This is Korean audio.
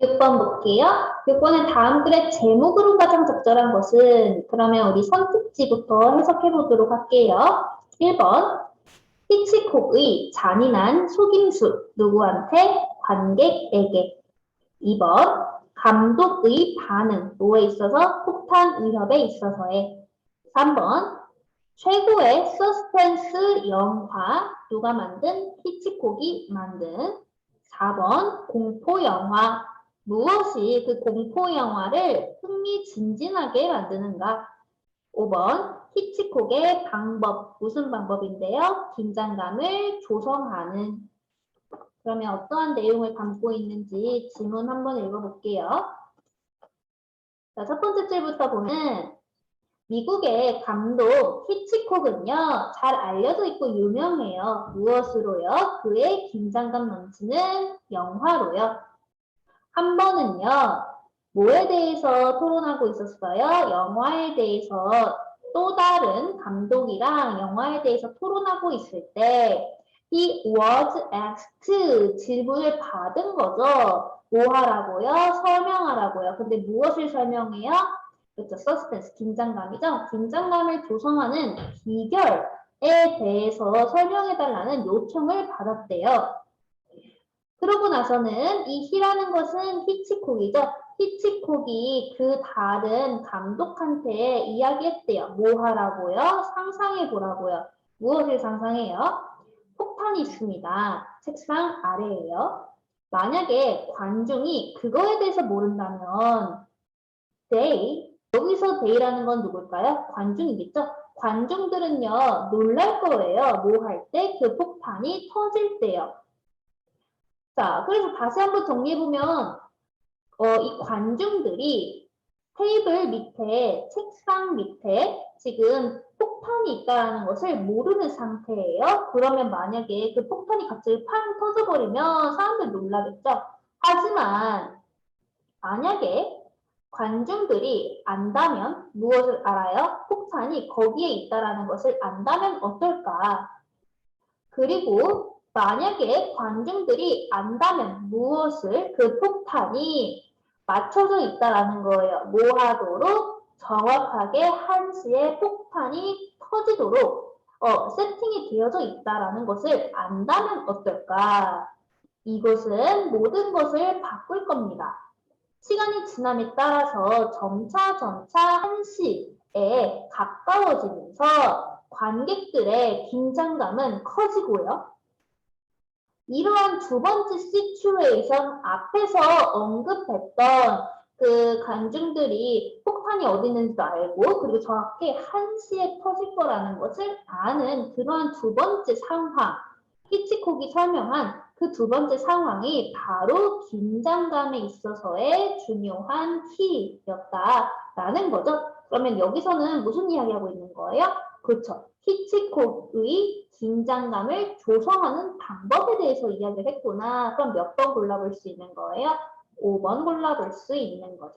6번 볼게요. 6번은 다음 글의 제목으로 가장 적절한 것은 그러면 우리 선택지부터 해석해 보도록 할게요. 1번 히치콕의 잔인한 속임수 누구한테? 관객에게 2번 감독의 반응 뭐에 있어서? 폭탄 위협에 있어서에 3번 최고의 서스펜스 영화 누가 만든? 히치콕이 만든 4번 공포 영화 무엇이 그 공포 영화를 흥미진진하게 만드는가? 5번 히치콕의 방법 무슨 방법인데요? 긴장감을 조성하는 그러면 어떠한 내용을 담고 있는지 지문 한번 읽어볼게요. 자, 첫 번째 줄부터 보면 미국의 감독 히치콕은요, 잘 알려져 있고 유명해요. 무엇으로요? 그의 긴장감 넘치는 영화로요. 한 번은요, 뭐에 대해서 토론하고 있었어요? 영화에 대해서 또 다른 감독이랑 영화에 대해서 토론하고 있을 때 he was asked 질문을 받은 거죠. 뭐 하라고요? 설명하라고요. 근데 무엇을 설명해요? 그렇죠. 서스펜스, 긴장감이죠. 긴장감을 조성하는 비결에 대해서 설명해달라는 요청을 받았대요. 그러고 나서는 이 히라는 것은 히치콕이죠. 히치콕이 그 다른 감독한테 이야기했대요. 뭐 하라고요? 상상해 보라고요. 무엇을 상상해요? 폭탄이 있습니다. 책상 아래에요. 만약에 관중이 그거에 대해서 모른다면 they 여기서 they라는 건 누굴까요? 관중이겠죠? 관중들은요 놀랄 거예요. 뭐 할 때 그 폭탄이 터질 때요. 자, 그래서 다시 한번 정리해보면 어, 이 관중들이 테이블 밑에, 책상 밑에 지금 폭탄이 있다는 것을 모르는 상태예요. 그러면 만약에 그 폭탄이 갑자기 팡 터져버리면 사람들 놀라겠죠. 하지만 만약에 관중들이 안다면 무엇을 알아요? 폭탄이 거기에 있다라는 것을 안다면 어떨까? 그리고 만약에 관중들이 안다면 무엇을 그 폭탄이 맞춰져 있다라는 거예요. 뭐 하도록 정확하게 한시에 폭탄이 터지도록 어, 세팅이 되어져 있다라는 것을 안다면 어떨까? 이것은 모든 것을 바꿀 겁니다. 시간이 지남에 따라서 점차 점차 한시에 가까워지면서 관객들의 긴장감은 커지고요. 이러한 두 번째 시츄에이션 앞에서 언급했던 그 관중들이 폭탄이 어디 있는지도 알고 그리고 정확히 한시에 터질 거라는 것을 아는 그러한 두 번째 상황 히치콕이 설명한 그 두 번째 상황이 바로 긴장감에 있어서의 중요한 키였다라는 거죠. 그러면 여기서는 무슨 이야기하고 있는 거예요? 그렇죠. 히치콕의 긴장감을 조성하는 방법에 대해서 이야기를 했구나. 그럼 몇 번 골라볼 수 있는 거예요? 5번 골라볼 수 있는 거죠.